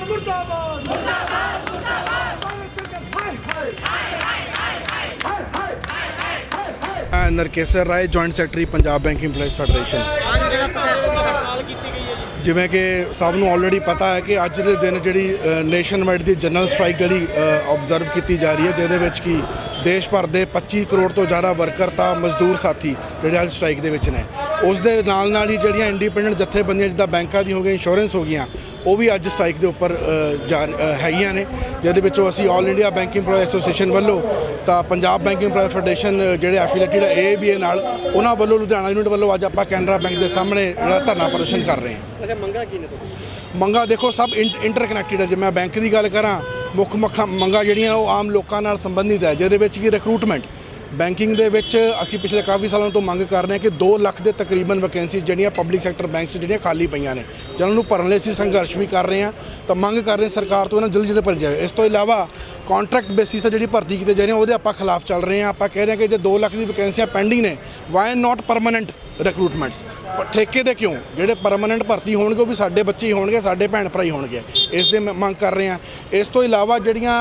ਮੁਰਦਾਬਾਦ ਮੁਰਦਾਬਾਦ ਮੁਰਦਾਬਾਦ ਹਾਏ ਹਾਏ ਹਾਏ ਹਾਏ ਹਾਏ Narkesar Rai joint secretary Punjab bank employees federation ਜਿਵੇਂ ਕਿ ਸਭ ਨੂੰ ਆਲਰੇਡੀ ਪਤਾ ਹੈ ਕਿ ਅੱਜ ਦੇ ਦਿਨ ਜਿਹੜੀ ਨੇਸ਼ਨ ਵਾਈਡ ਦੀ ਜਨਰਲ ਸਟ੍ਰਾਈਕ ਜਿਹੜੀ ਆਬਜ਼ਰਵ ਕੀਤੀ ਜਾ ਰਹੀ ਹੈ, ਜਿਹਦੇ ਵਿੱਚ ਕੀ ਦੇਸ਼ ਭਰ ਦੇ 25 ਕਰੋੜ ਤੋਂ ਜ਼ਿਆਦਾ ਵਰਕਰ ਤਾਂ ਮਜ਼ਦੂਰ ਸਾਥੀ ਜਿਹੜੇ ਅੱਜ ਸਟ੍ਰਾਈਕ ਦੇ ਵਿੱਚ ਨੇ। ਉਸ ਦੇ ਨਾਲ ਨਾਲ ਹੀ ਜਿਹੜੀਆਂ ਇੰਡੀਪੈਂਡੈਂਟ ਜਥੇਬੰਦੀਆਂ ਜਿੱਦਾਂ ਬੈਂਕਾਂ ਦੀ ਹੋ ਗਈ ਇੰਸ਼ੋਰੈਂਸ ਹੋ ਗਈਆਂ ਉਹ ਵੀ ਅੱਜ ਸਟ੍ਰਾਈਕ ਦੇ ਉੱਪਰ ਜਾ ਹੈਗੀਆਂ ਨੇ ਜਿਹਦੇ ਵਿੱਚੋਂ ਅਸੀਂ all India bank EMPLOYEE association ਵੱਲੋਂ ਤਾਂ ਪੰਜਾਬ ਬੈਂਕ EMPLOYEE ਫੈਡਰੇਸ਼ਨ ਜਿਹੜੇ ਐਫੀਲੀਏਟਡ ਏਬੀਏ ਨਾਲ ਉਹਨਾਂ ਵੱਲੋਂ ਲੁਧਿਆਣਾ ਯੂਨਿਟ ਵੱਲੋਂ ਅੱਜ ਆਪਾਂ ਕੈਨਰਾ ਬੈਂਕ ਦੇ ਸਾਹਮਣੇ ਜਿਹੜਾ ਧਰਨਾ ਪ੍ਰਦਰਸ਼ਨ ਕਰ ਰਹੇ ਹਾਂ। ਅੱਛਾ ਮੰਗਾ ਕੀ ਨੇ ਤੁਹਾਡੀ ਮੰਗਾ ਦੇਖੋ ਸਭ ਇੰਟਰਕਨੈਕਟਡ ਹੈ। ਜੇ ਮੈਂ ਬੈਂਕ ਦੀ ਗੱਲ ਕਰਾਂ ਮੁੱਖ ਮੁੱਖ ਮੰਗਾ ਜਿਹੜੀਆਂ ਉਹ ਆਮ ਲੋਕਾਂ ਨਾਲ ਸੰਬੰਧਿਤ ਹੈ ਜਿਹਦੇ ਵਿੱਚ ਕੀ ਰਿਕਰੂਟਮੈਂਟ ਬੈਂਕਿੰਗ ਦੇ ਵਿੱਚ ਅਸੀਂ ਪਿਛਲੇ ਕਾਫੀ ਸਾਲਾਂ ਤੋਂ ਮੰਗ ਕਰ ਰਹੇ ਹਾਂ ਕਿ 2 ਲੱਖ ਦੇ ਤਕਰੀਬਨ ਵੈਕੈਂਸੀ ਜਿਹੜੀਆਂ ਪਬਲਿਕ ਸੈਕਟਰ ਬੈਂਕਸ ਜਿਹੜੀਆਂ ਖਾਲੀ ਪਈਆਂ ਨੇ, ਜਿਹਨਾਂ ਨੂੰ ਭਰਨ ਲਈ ਅਸੀਂ ਸੰਘਰਸ਼ ਵੀ ਕਰ ਰਹੇ ਹਾਂ, ਤਾਂ ਮੰਗ ਕਰ ਰਹੇ ਸਰਕਾਰ ਤੋਂ ਇਹਨਾਂ ਜਲਦੀ ਜਲਦੀ ਭਰੀ ਜਾਵੇ। ਇਸ ਤੋਂ ਇਲਾਵਾ ਕੰਟਰੈਕਟ ਬੇਸਿਸ ਤੇ ਜਿਹੜੀ ਭਰਤੀ ਕੀਤੇ ਜਾ ਰਹੀ ਹੈ ਉਹਦੇ ਆਪਾਂ ਖਿਲਾਫ ਚੱਲ ਰਹੇ ਹਾਂ। ਆਪਾਂ ਕਹਿ ਰਹੇ ਹਾਂ ਕਿ ਜੇ 2 ਲੱਖ ਦੀ ਵੈਕੈਂਸੀਆਂ ਪੈਂਡਿੰਗ ਨੇ ਵਾਈ ਨਾਟ ਪਰਮਨੈਂਟ ਰਿਕਰੂਟਮੈਂਟਸ ਠੇਕੇ ਦੇ ਕਿਉਂ? ਜਿਹੜੇ ਪਰਮਨੈਂਟ ਭਰਤੀ ਹੋਣਗੇ ਉਹ ਵੀ ਸਾਡੇ ਬੱਚੇ ਹੀ ਹੋਣਗੇ ਸਾਡੇ ਭੈਣ ਭਰਾ ਹੀ ਹੋਣਗੇ। ਇਸ ਦੇ ਮੰਗ ਕਰ ਰਹੇ ਹਾਂ। ਇਸ ਤੋਂ ਇਲਾਵਾ ਜਿਹੜੀਆਂ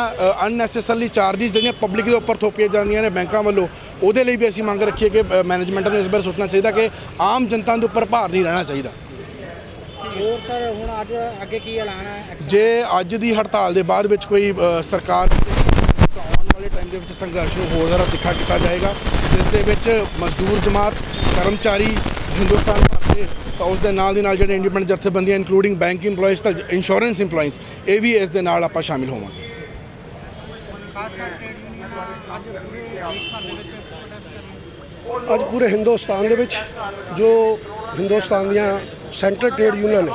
ਅਨਨੈਸੈਸਰਲੀ ਚਾਰजेस ਜਿਹੜੀਆਂ ਪਬਲਿਕ ਦੇ ਉੱਪਰ ਥੋਪੀਆਂ ਜਾਂਦੀਆਂ ਨੇ ਬੈਂਕਾਂ ਵੱਲੋਂ ਉਹਦੇ ਲਈ ਵੀ ਅਸੀਂ ਮੰਗ ਰੱਖੀ ਹੈ ਕਿ ਮੈਨੇਜਮੈਂਟ ਨੂੰ ਇਸ ਬਾਰੇ ਸੋਚਣਾ ਚਾਹੀਦਾ ਕਿ ਆਮ ਜਨਤਾ ਦੇ ਉੱਪਰ ਭਾਰ ਨਹੀਂ ਰਹਿਣਾ ਚਾਹੀਦਾ। ਹੋਰ ਸਰ ਹੁਣ ਅੱਜ ਅੱਗੇ ਕੀ ਐਲਾਨ ਹੈ? ਜੇ ਅੱਜ ਦੀ ਹੜਤਾਲ ਦੇ ਬਾਅਦ ਵਿੱਚ ਕੋਈ ਸਰਕਾਰ ਤਾਂ ਆਉਣ ਵਾਲੇ ਟਾਈਮ ਦੇ ਵਿੱਚ ਸੰਘਰਸ਼ ਨੂੰ ਹੋਰ ਜ਼ਿਆਦਾ ਤਿੱਖਾ ਕੀਤਾ ਜਾਏਗਾ। ਜਿਸ ਦੇ ਵਿੱਚ ਮਜ਼ਦੂਰ ਜਮਾਤ ਕਰਮਚਾਰੀ ਹਿੰਦੁਸਤਾਨ ਭਰ ਦੇ ਤਾਂ ਉਸ ਦੇ ਨਾਲ ਦੀ ਨਾਲ ਜਿਹੜੇ ਇੰਡੀਪੈਂਡੈਂਟ ਜਥੇਬੰਦੀਆਂ ਇਨਕਲੂਡਿੰਗ ਬੈਂਕ EMPLOYEES ਤਾਂ ਇੰਸ਼ੋਰੈਂਸ EMPLOYEES ਇਹ ਵੀ ਇਸ ਦੇ ਨਾਲ ਆਪਾਂ ਸ਼ਾਮਿਲ ਹੋਵਾਂਗੇ। ਖਾਸ ਕਰਕੇ ਅੱਜ ਪੂਰੇ ਦੇਸ਼ ਭਰ ਦੇ ਵਿੱਚ ਪ੍ਰੋਟੈਸਟ ਕਰ ਅੱਜ ਪੂਰੇ ਹਿੰਦੁਸਤਾਨ ਦੇ ਵਿੱਚ ਜੋ ਹਿੰਦੁਸਤਾਨ ਦੀਆਂ ਸੈਂਟਰਲ ਟ੍ਰੇਡ ਯੂਨੀਅਨ ਨੇ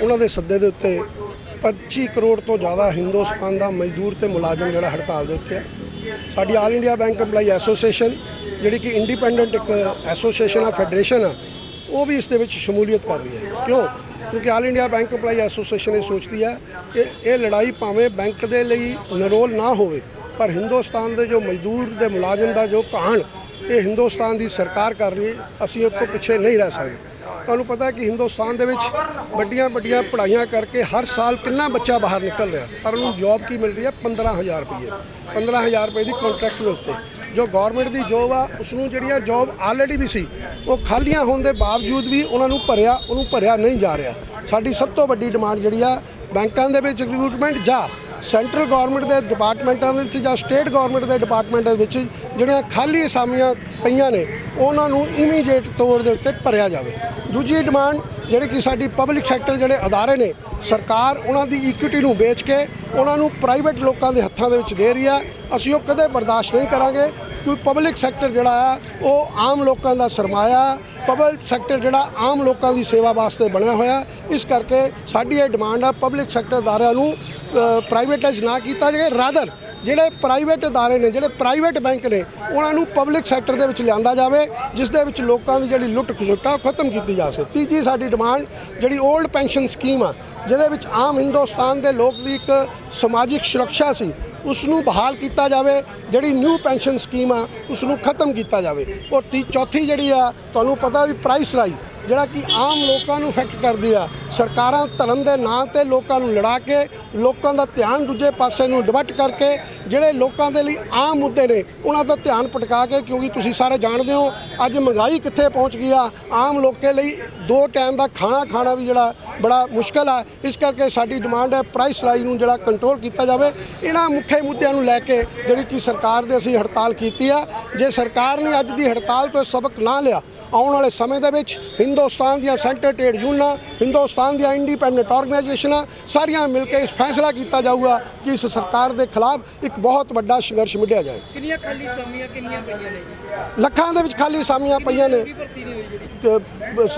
ਉਹਨਾਂ ਦੇ ਸੱਦੇ ਦੇ ਉੱਤੇ 25 ਕਰੋੜ ਤੋਂ ਜ਼ਿਆਦਾ ਹਿੰਦੁਸਤਾਨ ਦਾ ਮਜ਼ਦੂਰ ਤੇ ਮੁਲਾਜ਼ਮ ਜਿਹੜਾ ਹੜਤਾਲ ਦੇ ਉੱਤੇ ਹੈ ਸਾਡੀ all India bank EMPLOYEE association, ਜਿਹੜੀ ਕਿ ਇੰਡੀਪੈਂਡੈਂਟ ਇੱਕ ਐਸੋਸੀਏਸ਼ਨ ਆ, ਫੈਡਰੇਸ਼ਨ ਆ, ਉਹ ਵੀ ਇਸ ਦੇ ਵਿੱਚ ਸ਼ਮੂਲੀਅਤ ਕਰ ਰਹੀ ਹੈ। ਕਿਉਂ? ਕਿਉਂਕਿ all India bank EMPLOYEE association ਇਹ ਸੋਚਦੀ ਹੈ ਕਿ ਇਹ ਲੜਾਈ ਭਾਵੇਂ ਬੈਂਕ ਦੇ ਲਈ ਨਿਰੋਲ ਨਾ ਹੋਵੇ, ਪਰ ਹਿੰਦੁਸਤਾਨ ਦੇ ਜੋ ਮਜ਼ਦੂਰ ਦੇ ਮੁਲਾਜ਼ਮ ਦਾ ਜੋ ਕਹਾਣ ਇਹ ਹਿੰਦੁਸਤਾਨ ਦੀ ਸਰਕਾਰ ਕਰ ਰਹੀ ਹੈ, ਅਸੀਂ ਉਸ ਤੋਂ ਪਿੱਛੇ ਨਹੀਂ ਰਹਿ ਸਕਦੇ। ਤੁਹਾਨੂੰ ਪਤਾ ਕਿ ਹਿੰਦੁਸਤਾਨ ਦੇ ਵਿੱਚ ਵੱਡੀਆਂ ਵੱਡੀਆਂ ਪੜ੍ਹਾਈਆਂ ਕਰਕੇ ਹਰ ਸਾਲ ਕਿੰਨਾ ਬੱਚਾ ਬਾਹਰ ਨਿਕਲ ਰਿਹਾ। ਪਰ ਉਹਨੂੰ ਜੌਬ ਕੀ ਮਿਲ ਰਹੀ ਹੈ? 15000 ਰੁਪਏ। 15000 ਰੁਪਏ ਦੀ ਕੰਟਰੈਕਟ ਦੇ ਉੱਤੇ। ਜੋ ਗਵਰਨਮੈਂਟ ਦੀ ਜੋਬ ਆ ਉਸ ਨੂੰ ਜਿਹੜੀਆਂ ਜੋਬ ਆਲਰੇਡੀ ਵੀ ਸੀ, ਉਹ ਖਾਲੀਆਂ ਹੋਣ ਦੇ ਬਾਵਜੂਦ ਵੀ ਉਹਨਾਂ ਨੂੰ ਭਰਿਆ, ਉਹਨੂੰ ਭਰਿਆ ਨਹੀਂ ਜਾ ਰਿਹਾ। ਸਾਡੀ ਸਭ ਤੋਂ ਵੱਡੀ ਡਿਮਾਂਡ ਜਿਹੜੀ ਆ, ਬੈਂਕਾਂ ਦੇ ਵਿੱਚ ਰਿਕਰੂਟਮੈਂਟ ਜਾਂ ਸੈਂਟਰਲ ਗਵਰਨਮੈਂਟ ਦੇ ਡਿਪਾਰਟਮੈਂਟਾਂ ਦੇ ਵਿੱਚ ਜਾਂ ਸਟੇਟ ਗਵਰਨਮੈਂਟ ਦੇ ਡਿਪਾਰਟਮੈਂਟਾਂ ਦੇ ਵਿੱਚ ਜਿਹੜੀਆਂ ਖਾਲੀ ਅਸਾਮੀਆਂ ਪਈਆਂ ਨੇ, ਉਹਨਾਂ ਨੂੰ ਇਮੀਡੀਏਟ ਤੌਰ ਦੇ ਉੱਤੇ ਭਰਿਆ ਜਾਵੇ। ਦੂਜੀ ਡਿਮਾਂਡ ਜਿਹੜੀ ਕਿ ਸਾਡੀ ਪਬਲਿਕ ਸੈਕਟਰ ਜਿਹੜੇ ਅਦਾਰੇ ਨੇ, ਸਰਕਾਰ ਉਹਨਾਂ ਦੀ ਇਕੁਇਟੀ ਨੂੰ ਵੇਚ ਕੇ ਉਹਨਾਂ ਨੂੰ ਪ੍ਰਾਈਵੇਟ ਲੋਕਾਂ ਦੇ ਹੱਥਾਂ ਦੇ ਵਿੱਚ ਦੇ ਰਹੀ ਆ। ਅਸੀਂ ਉਹ ਕਦੇ ਬਰਦਾਸ਼ਤ ਨਹੀਂ ਕਰਾਂਗੇ, ਕਿਉਂਕਿ ਪਬਲਿਕ ਸੈਕਟਰ ਜਿਹੜਾ ਆ, ਉਹ ਆਮ ਲੋਕਾਂ ਦਾ ਸਰਮਾਇਆ ਪਬਲਿਕ ਸੈਕਟਰ ਜਿਹੜਾ ਆਮ ਲੋਕਾਂ ਦੀ ਸੇਵਾ ਵਾਸਤੇ ਬਣਿਆ ਹੋਇਆ ਇਸ ਕਰਕੇ ਸਾਡੀ ਇਹ ਡਿਮਾਂਡ ਆ ਪਬਲਿਕ ਸੈਕਟਰ ਅਦਾਰਿਆਂ ਨੂੰ ਪ੍ਰਾਈਵੇਟਾਈਜ਼ ਨਾ ਕੀਤਾ ਜਾਵੇ ਰਾਦਰ ਜਿਹੜੇ ਪ੍ਰਾਈਵੇਟ ਅਦਾਰੇ ਨੇ, ਜਿਹੜੇ ਪ੍ਰਾਈਵੇਟ ਬੈਂਕ ਨੇ, ਉਹਨਾਂ ਨੂੰ ਪਬਲਿਕ ਸੈਕਟਰ ਦੇ ਵਿੱਚ ਲਿਆਂਦਾ ਜਾਵੇ, ਜਿਸ ਦੇ ਵਿੱਚ ਲੋਕਾਂ ਦੀ ਜਿਹੜੀ ਲੁੱਟ ਖਸੁੱਟਾ ਉਹ ਖਤਮ ਕੀਤੀ ਜਾ ਸਕੇ। ਤੀਜੀ ਸਾਡੀ ਡਿਮਾਂਡ ਜਿਹੜੀ 올ਡ ਪੈਨਸ਼ਨ ਸਕੀਮ ਆ, ਜਿਹਦੇ ਵਿੱਚ ਆਮ ਹਿੰਦੁਸਤਾਨ ਦੇ ਲੋਕ ਦੀ ਇੱਕ ਸਮਾਜਿਕ ਸੁਰੱਖਿਆ ਸੀ ਉਸ ਨੂੰ ਬਹਾਲ ਕੀਤਾ ਜਾਵੇ, ਜਿਹੜੀ ਨਿਊ ਪੈਨਸ਼ਨ ਸਕੀਮ ਆ ਉਸ ਨੂੰ ਖਤਮ ਕੀਤਾ ਜਾਵੇ। ਔਰ ਤੀ, ਚੌਥੀ ਜਿਹੜੀ ਆ, ਤੁਹਾਨੂੰ ਪਤਾ ਵੀ ਪ੍ਰਾਈਸ ਰਾਈ ਜਿਹੜਾ ਕਿ ਆਮ ਲੋਕਾਂ ਨੂੰ ਇਫੈਕਟ ਕਰਦੀ ਆ। ਸਰਕਾਰਾਂ ਧਰਮ ਦੇ ਨਾਂ ਤੇ ਲੋਕਾਂ ਨੂੰ ਲੜਾ ਕੇ, ਲੋਕਾਂ ਦਾ ਧਿਆਨ ਦੂਜੇ ਪਾਸੇ ਨੂੰ ਡਿਵਰਟ ਕਰਕੇ ਜਿਹੜੇ ਲੋਕਾਂ ਦੇ ਲਈ ਆਮ ਮੁੱਦੇ ਨੇ, ਉਹਨਾਂ ਦਾ ਧਿਆਨ ਭਟਕਾ ਕੇ ਕਿਉਂਕਿ ਤੁਸੀਂ ਸਾਰੇ ਜਾਣਦੇ ਹੋ, ਅੱਜ ਮਹਿੰਗਾਈ ਕਿੱਥੇ ਪਹੁੰਚ ਗਈ ਆ। ਆਮ ਲੋਕੇ ਲਈ ਦੋ ਟਾਈਮ ਦਾ ਖਾਣਾ ਖਾਣਾ ਵੀ ਜਿਹੜਾ ਬੜਾ ਮੁਸ਼ਕਲ ਆ। ਇਸ ਕਰਕੇ ਸਾਡੀ ਡਿਮਾਂਡ ਹੈ ਪ੍ਰਾਈਸ ਰਾਈਜ਼ ਨੂੰ ਜਿਹੜਾ ਕੰਟਰੋਲ ਕੀਤਾ ਜਾਵੇ। ਇਹਨਾਂ ਮੁੱਖੇ ਮੁੱਦਿਆਂ ਨੂੰ ਲੈ ਕੇ ਜਿਹੜੀ ਕਿ ਸਰਕਾਰ ਦੇ ਅਸੀਂ ਹੜਤਾਲ ਕੀਤੀ ਆ। ਜੇ ਸਰਕਾਰ ਨੇ ਅੱਜ ਦੀ ਹੜਤਾਲ ਤੋਂ ਸਬਕ ਨਾ ਲਿਆ, ਆਉਣ ਵਾਲੇ ਸਮੇਂ ਦੇ ਵਿੱਚ ਹਿੰਦੁਸਤਾਨ ਦੀਆਂ ਸੈਂਟਰ ਟ੍ਰੇਡ ਯੂਨੀਅਨਾਂ ਹਿੰਦੁਸਤਾਨ ਦੀਆਂ ਇੰਡੀਪੈਂਡੈਂਟ ਆਰਗੇਨਾਈਜੇਸ਼ਨਾਂ ਸਾਰੀਆਂ ਮਿਲ ਕੇ ਇਸ ਫੈਸਲਾ ਕੀਤਾ ਜਾਊਗਾ ਕਿ ਇਸ ਸਰਕਾਰ ਦੇ ਖਿਲਾਫ ਇੱਕ ਬਹੁਤ ਵੱਡਾ ਸੰਘਰਸ਼ ਮਿਟਿਆ ਜਾਏ। ਕਿੰਨੀਆਂ ਖਾਲੀ ਸਮੀਆਂ ਕਿੰਨੀਆਂ ਪਈਆਂ ਨੇ? ਲੱਖਾਂ ਦੇ ਵਿੱਚ ਖਾਲੀ ਸਾਮੀਆਂ ਪਈਆਂ ਨੇ।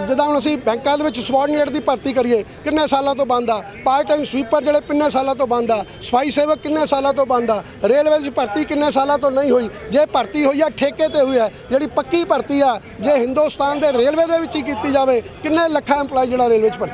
ਜਿੱਦਾਂ ਹੁਣ ਅਸੀਂ ਬੈਂਕਾਂ ਦੇ ਵਿੱਚ ਸਬੋਰਡੀਨੇਟ ਦੀ ਭਰਤੀ ਕਰੀਏ ਕਿੰਨੇ ਸਾਲਾਂ ਤੋਂ ਬੰਦ ਆ? ਪਾਰਟ ਟਾਈਮ ਸਵੀਪਰ ਜਿਹੜੇ ਕਿੰਨੇ ਸਾਲਾਂ ਤੋਂ ਬੰਦ ਆ? ਸਫ਼ਾਈ ਸੇਵਕ ਕਿੰਨੇ ਸਾਲਾਂ ਤੋਂ ਬੰਦ ਆ? ਰੇਲਵੇ ਦੀ ਭਰਤੀ ਕਿੰਨੇ ਸਾਲਾਂ ਤੋਂ ਨਹੀਂ ਹੋਈ? ਜੇ ਭਰਤੀ ਹੋਈ ਆ ਠੇਕੇ ਤੇ ਹੋਈ ਆ ਜਿਹੜੀ ਪੱਕੀ ਭਰਤੀ ਆ ਜੇ ਹਿੰਦੁਸਤਾਨ ਦੇ ਰੇਲਵੇ ਦੇ ਵਿੱਚ ਹੀ ਕੀਤੀ ਜਾਵੇ ਕਿੰਨੇ ਲੱਖਾਂ EMPLOYE ਜਿਹੜਾ ਰੇਲਵੇ 'ਚ ਭਰਤੀ